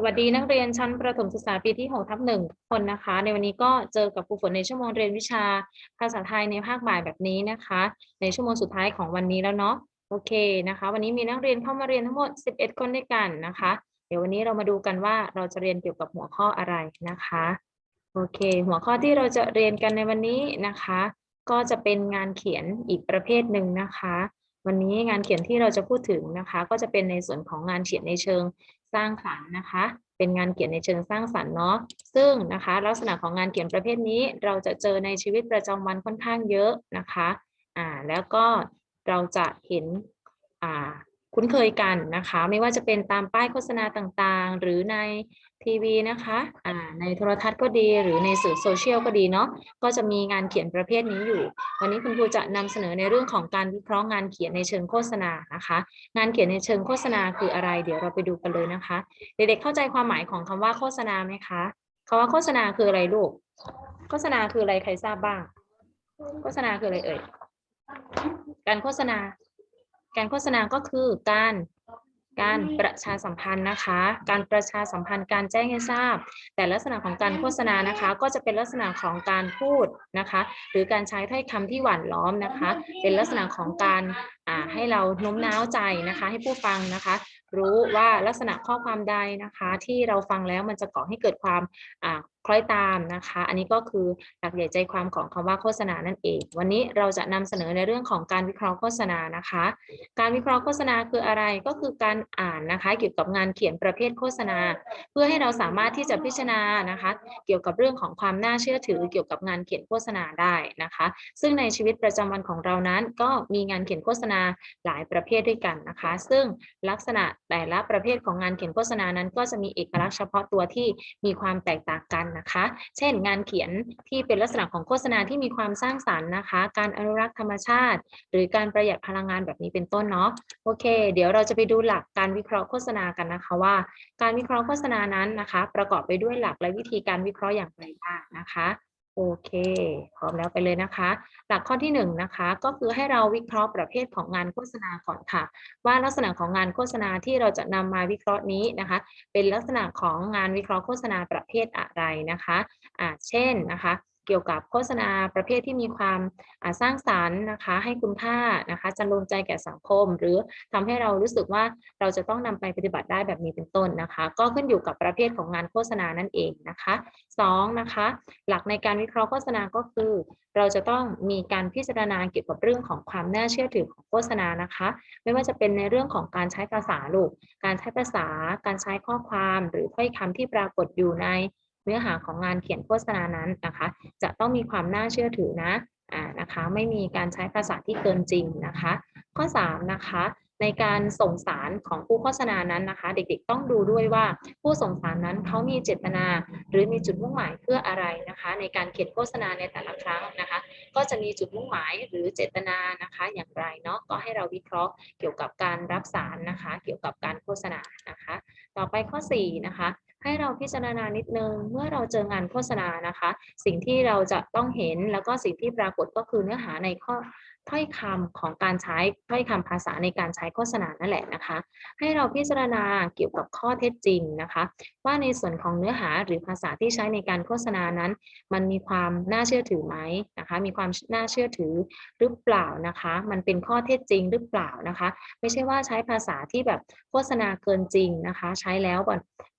สวัสดีนักเรียนชั้นประถมศึกษาปีที่6ทับหนึ่งคนนะคะ ในวันนี้ก็เจอกับครูฝนในชั่วโมงเรียนวิชาภาษาไทยในภาคบ่ายแบบนี้นะคะ ในชั่วโมงสุดท้ายของวันนี้แล้วเนาะโอเคนะคะ วันนี้มีนักเรียนเข้ามาเรียนทั้งหมด 11 คนด้วยกันนะคะ เดี๋ยววันนี้เรามาดูกันว่าเราจะเรียนเกี่ยวกับหัวข้ออะไรนะคะโอเค หัวข้อที่เราจะเรียนกันในวันนี้นะคะ ก็จะเป็นงานเขียนอีกประเภทหนึ่งนะคะวันนี้งานเขียนที่เราจะพูดถึงนะคะ ก็จะเป็นในส่วนของงานเขียนในเชิง สร้างสรรค์นะคะ เป็นงานเขียนในเชิงสร้างสรรค์เนาะซึ่งนะคะ ลักษณะของงานเขียนประเภทนี้ เราจะเจอในชีวิตประจำวันค่อนข้างเยอะนะคะอ่าแล้วก็เราจะเห็นอ่า คุ้นเคยกันนะคะ ไม่ว่าจะเป็นตามป้ายโฆษณาต่างๆ หรือในทีวีนะคะอ่าในโทรทัศน์ก็ดี หรือในสื่อโซเชียลก็ดีเนาะก็จะมีงานเขียนประเภทนี้อยู่ วันนี้คุณครูจะนำเสนอในเรื่องของการวิเคราะห์งานเขียนในเชิงโฆษณานะคะ งานเขียนในเชิงโฆษณาคืออะไร เดี๋ยวเราไปดูกันเลยนะคะ เด็กๆเข้าใจความหมายของคำว่าโฆษณาไหมคะคำว่าโฆษณาคืออะไรลูก โฆษณาคืออะไรใครทราบบ้าง โฆษณาคืออะไรเอ่ยการโฆษณา การโฆษณาก็คือการการประชาสัมพันธ์นะคะ การประชาสัมพันธ์การแจ้งให้ทราบ แต่ลักษณะของการโฆษณานะคะ ก็จะเป็นลักษณะของการพูดนะคะ หรือการใช้ถ้อยคำที่หวานล้อมนะคะ เป็นลักษณะของการ อ่าให้เราโน้มน้าวใจนะคะ ให้ผู้ฟังนะคะ รู้ว่าลักษณะข้อความใดนะคะ ที่เราฟังแล้วมันจะก่อให้เกิดความอ่าคล้อยตามนะคะ อันนี้ก็คือหลักใหญ่ใจความของคำว่าโฆษณานั่นเอง วันนี้เราจะนำเสนอในเรื่องของการวิเคราะห์โฆษณานะคะ การวิเคราะห์โฆษณาคืออะไรก็คือการอ่านนะคะ เกี่ยวกับงานเขียนประเภทโฆษณา เพื่อให้เราสามารถที่จะพิจารณานะคะ เกี่ยวกับเรื่องของความน่าเชื่อถือ เกี่ยวกับงานเขียนโฆษณาได้นะคะ ซึ่งในชีวิตประจำวันของเรานั้น ก็มีงานเขียนโฆษณาหลายประเภทด้วยกันนะคะ ซึ่งลักษณะแต่ละประเภทของงานเขียนโฆษณานั้นก็จะมีเอกลักษณ์เฉพาะตัวที่มีความแตกต่างกันนะคะ เช่น งานเขียนที่เป็นลักษณะของโฆษณาที่มีความสร้างสรรค์นะคะ การอนุรักษ์ธรรมชาติ หรือการประหยัดพลังงานแบบนี้เป็นต้นเนาะโอเค เดี๋ยวเราจะไปดูหลักการวิเคราะห์โฆษณากันนะคะว่า การวิเคราะห์โฆษณานั้นนะคะ ประกอบไปด้วยหลักและวิธีการวิเคราะห์อย่างไรบ้างนะคะ โอเค พร้อมแล้วไปเลยนะคะ หลักข้อที่หนึ่งนะคะ ก็คือให้เราวิเคราะห์ประเภทของงานโฆษณาก่อนค่ะ ว่าลักษณะของงานโฆษณาที่เราจะนำมาวิเคราะห์นี้นะคะ เป็นลักษณะของงานวิเคราะห์โฆษณาประเภทอะไรนะคะอ่าเช่นนะคะ เกี่ยวกับโฆษณาประเภทที่มีความสร้างสรรค์นะคะ ให้คุณค่านะคะจะรวมใจแก่สังคม หรือทำให้เรารู้สึกว่าเราจะต้องนำไปปฏิบัติได้แบบนี้เป็นต้นนะคะ ก็ขึ้นอยู่กับประเภทของงานโฆษณานั่นเองนะคะสองนะคะ หลักในการวิเคราะห์โฆษณาก็คือ เราจะต้องมีการพิจารณาเกี่ยวกับเรื่องของความน่าเชื่อถือของโฆษณานะคะ ไม่ว่าจะเป็นในเรื่องของการใช้ภาษาลูก การใช้ภาษา การใช้ข้อความ หรือถ้อยคำที่ปรากฏอยู่ใน เนื้อหาของงานเขียนโฆษณานั้นนะคะ จะต้องมีความน่าเชื่อถือนะอ่านะคะไม่มีการใช้ภาษาที่เกินจริงนะคะ ข้อ3นะคะในการส่งสารของผู้โฆษณานั้นนะคะ เด็กๆต้องดูด้วยว่าผู้ส่งสารนั้นเขามีเจตนา หรือมีจุดมุ่งหมายเพื่ออะไรนะคะ ในการเขียนโฆษณาในแต่ละครั้งนะคะ ก็จะมีจุดมุ่งหมายหรือเจตนานะคะอย่างไรเนาะก็ให้เราวิเคราะห์เกี่ยวกับการรับสารนะคะ เกี่ยวกับการโฆษณานะคะ ต่อไปข้อ4นะคะ ให้เราพิจารณานิดนึงเมื่อเราเจองานโฆษณานะคะ สิ่งที่เราจะต้องเห็นแล้วก็สิ่งที่ปรากฏก็คือเนื้อหาในข้อ ถ้อยคำของการใช้ถ้อยคำภาษาในการใช้โฆษณานั่นแหละนะคะ ให้เราพิจารณาเกี่ยวกับข้อเท็จจริงนะคะ ว่าในส่วนของเนื้อหาหรือภาษาที่ใช้ในการโฆษณานั้น มันมีความน่าเชื่อถือไหมนะคะ มีความน่าเชื่อถือหรือเปล่านะคะ มันเป็นข้อเท็จจริงหรือเปล่านะคะ ไม่ใช่ว่าใช้ภาษาที่แบบโฆษณาเกินจริงนะคะ ใช้แล้ว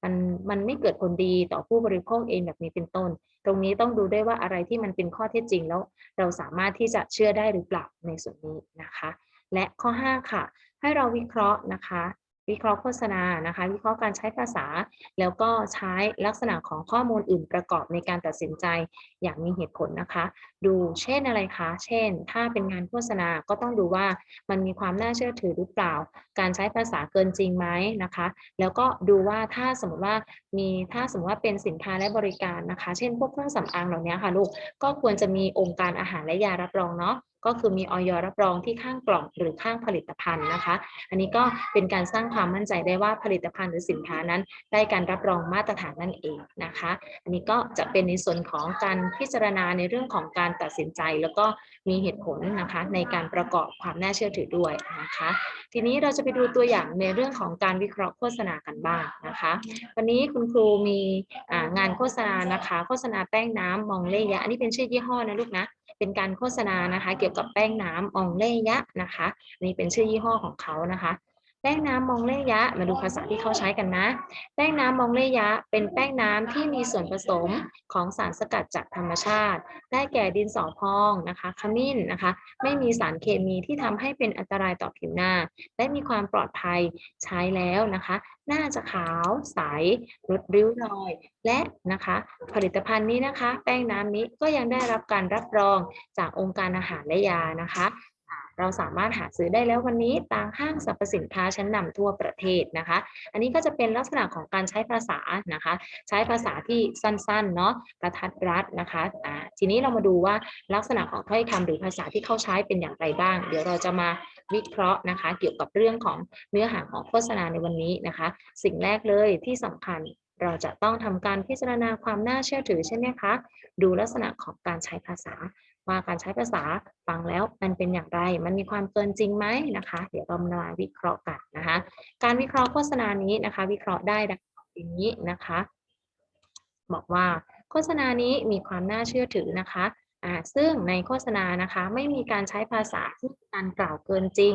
มันมันไม่เกิดผลดีต่อผู้บริโภคเองแบบนี้เป็นต้นตรงนี้ต้องดูด้วยว่าอะไรที่มันเป็นข้อเท็จจริงแล้ว เราสามารถที่จะเชื่อได้หรือเปล่าในส่วนนี้นะคะ และข้อ 5 ค่ะ ให้เราวิเคราะห์นะคะวิเคราะห์โฆษณานะคะ วิเคราะห์การใช้ภาษา แล้วก็ใช้ลักษณะของข้อมูลอื่นประกอบในการตัดสินใจอย่างมีเหตุผลนะคะดูเช่นอะไรคะ เช่น ถ้าเป็นงานโฆษณาก็ต้องดูว่ามันมีความน่าเชื่อถือหรือเปล่า การใช้ภาษาเกินจริงไหมนะคะ แล้วก็ดูว่าถ้าสมมติว่ามีถ้าสมมติว่าเป็นสินค้าและบริการนะคะ เช่น พวกเครื่องสำอางเหล่านี้ค่ะลูกก็ควรจะมีองค์การอาหารและยารับรองเนาะก็คือมีออยรับรองที่ข้างกล่องหรือข้างผลิตภัณฑ์นะคะ อันนี้ก็เป็นการสร้างความมั่นใจได้ว่าผลิตภัณฑ์หรือสินค้านั้น ได้การรับรองมาตรฐานนั่นเองนะคะ อันนี้ก็จะเป็นในส่วนของการพิจารณาในเรื่องของการตัดสินใจ แล้วก็มีเหตุผลนะคะในการประกอบความน่าเชื่อถือด้วยนะคะ ทีนี้เราจะไปดูตัวอย่างในเรื่องของการวิเคราะห์โฆษณากันบ้างนะคะ วันนี้คุณครูมีงานโฆษณานะคะ โฆษณาแป้งน้ำมองเล่ยะอันนี้เป็นชื่อยี่ห้อนะลูกนะเป็นการโฆษณานะคะ เกี่ยวกับแป้งน้ำมองเล่ยะนะคะนี่เป็นชื่อยี่ห้อของเขานะคะ แป้งน้ำมองเล่ยะ มาดูภาษาที่เขาใช้กันนะ แป้งน้ำมองเล่ยะ เป็นแป้งน้ำที่มีส่วนผสมของสารสกัดจากธรรมชาติ ได้แก่ดินสอพองนะคะขมิ้นนะคะ ไม่มีสารเคมีที่ทำให้เป็นอันตรายต่อผิวหน้า และมีความปลอดภัยใช้แล้วนะคะ หน้าจะขาวใสลดริ้วรอย และนะคะ ผลิตภัณฑ์นี้นะคะ แป้งน้ำนี้ก็ยังได้รับการรับรองจากองค์การอาหารและยานะคะ เราสามารถหาซื้อได้แล้ววันนี้ตามห้างสรรพสินค้าชั้นนำทั่วประเทศนะคะ อันนี้ก็จะเป็นลักษณะของการใช้ภาษานะคะ ใช้ภาษาที่สั้นๆเนาะกระทัดรัดนะคะอ่าทีนี้เรามาดูว่าลักษณะของถ้อยคำหรือภาษาที่เขาใช้เป็นอย่างไรบ้าง เดี๋ยวเราจะมาวิเคราะห์นะคะ เกี่ยวกับเรื่องของเนื้อหาของโฆษณาในวันนี้นะคะ สิ่งแรกเลยที่สำคัญเราจะต้องทำการพิจารณาความน่าเชื่อถือใช่ไหมคะ ดูลักษณะของการใช้ภาษา ว่าการใช้ภาษาฟังแล้วมันเป็นอย่างไร มันมีความเกินจริงไหมนะคะ เดี๋ยวเรามาวิเคราะห์กันนะคะ การวิเคราะห์โฆษณานี้นะคะ วิเคราะห์ได้ดังต่อไปนี้นะคะ บอกว่าโฆษณานี้มีความน่าเชื่อถือนะคะอ่าซึ่งในโฆษณานะคะ ไม่มีการใช้ภาษาที่การกล่าวเกินจริง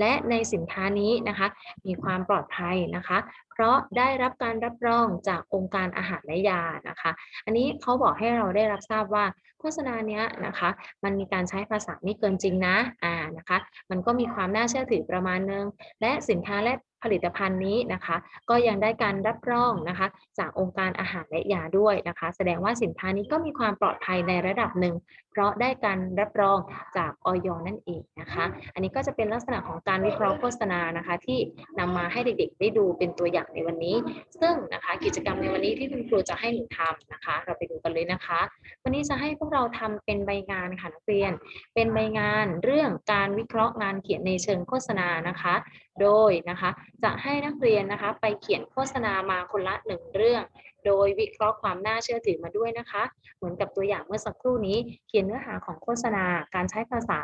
และในสินค้านี้นะคะมีความปลอดภัยนะคะ เพราะได้รับการรับรองจากองค์การอาหารและยานะคะ อันนี้เขาบอกให้เราได้รับทราบว่าโฆษณาเนี้ยนะคะ มันมีการใช้ภาษาไม่เกินจริงนะอ่านะคะ มันก็มีความน่าเชื่อถือประมาณนึง และสินค้าและผลิตภัณฑ์นี้นะคะ ก็ยังได้การรับรองนะคะ จากองค์การอาหารและยาด้วยนะคะ แสดงว่าสินค้านี้ก็มีความปลอดภัยในระดับหนึ่ง เพราะได้การรับรองจากออยนั่นเองนะคะ อันนี้ก็จะเป็นลักษณะของการวิเคราะห์โฆษณานะคะ ที่นำมาให้เด็กๆ ได้ดูเป็นตัวอย่างในวันนี้ ซึ่งนะคะกิจกรรมในวันนี้ที่คุณครูจะให้หนูทำนะคะ เราไปดูกันเลยนะคะ วันนี้จะให้พวกเราทำเป็นใบงานค่ะนักเรียน เป็นใบงานเรื่องการวิเคราะห์งานเขียนในเชิงโฆษณานะคะโดยนะคะจะให้นักเรียนนะคะไปเขียนโฆษณามาคนละหนึ่งเรื่อง โดยวิเคราะห์ความน่าเชื่อถือมาด้วยนะคะ เหมือนกับตัวอย่างเมื่อสักครู่นี้ เขียนเนื้อหาของโฆษณาการใช้ภาษา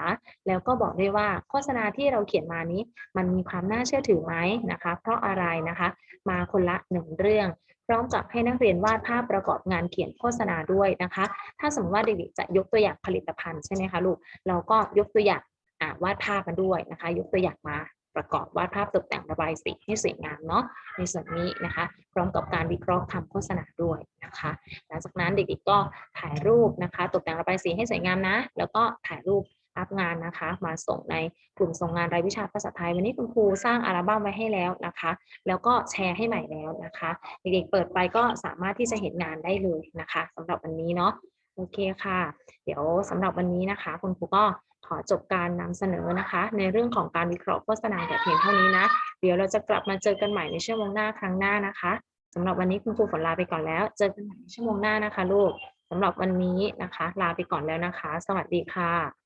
แล้วก็บอกด้วยว่าโฆษณาที่เราเขียนมานี้ มันมีความน่าเชื่อถือไหมนะคะ เพราะอะไรนะคะ มาคนละหนึ่งเรื่องพร้อมกับให้นักเรียนวาดภาพประกอบงานเขียนโฆษณาด้วยนะคะ ถ้าสมมติว่าเด็กๆจะยกตัวอย่างผลิตภัณฑ์ใช่ไหมคะลูก เราก็ยกตัวอย่างวาดภาพมาด้วยนะคะ ยกตัวอย่างมา ประกอบวาดภาพตกแต่งระบายสีให้สวยงามเนาะในส่วนนี้นะคะพร้อมกับการวิเคราะห์คำโฆษณาด้วยนะคะหลังจากนั้นเด็กๆก็ถ่ายรูปนะคะ ตกแต่งระบายสีให้สวยงามนะ แล้วก็ถ่ายรูปรับงานนะคะ มาส่งในกลุ่มส่งงานรายวิชาภาษาไทย วันนี้คุณครูสร้างอัลบั้มไว้ให้แล้วนะคะ แล้วก็แชร์ให้ใหม่แล้วนะคะ เด็กๆเปิดไปก็สามารถที่จะเห็นงานได้เลยนะคะสำหรับวันนี้เนาะโอเคค่ะ เดี๋ยวสำหรับวันนี้นะคะ คุณครูก็ อจบการนำเสนอนะคะ ในเรื่องของการวิเคราะห์โฆษณาแต่เพียงเท่านี้นะ เดี๋ยวเราจะกลับมาเจอกันใหม่ในชั่วโมงหน้าครั้งหน้านะคะสำหรับวันนี้คุณครูฝนลาไปก่อนแล้ว เจอกันใหม่ในชั่วโมงหน้านะคะ ลูกสำหรับวันนี้นะคะ ลาไปก่อนแล้วนะคะ สวัสดีค่ะ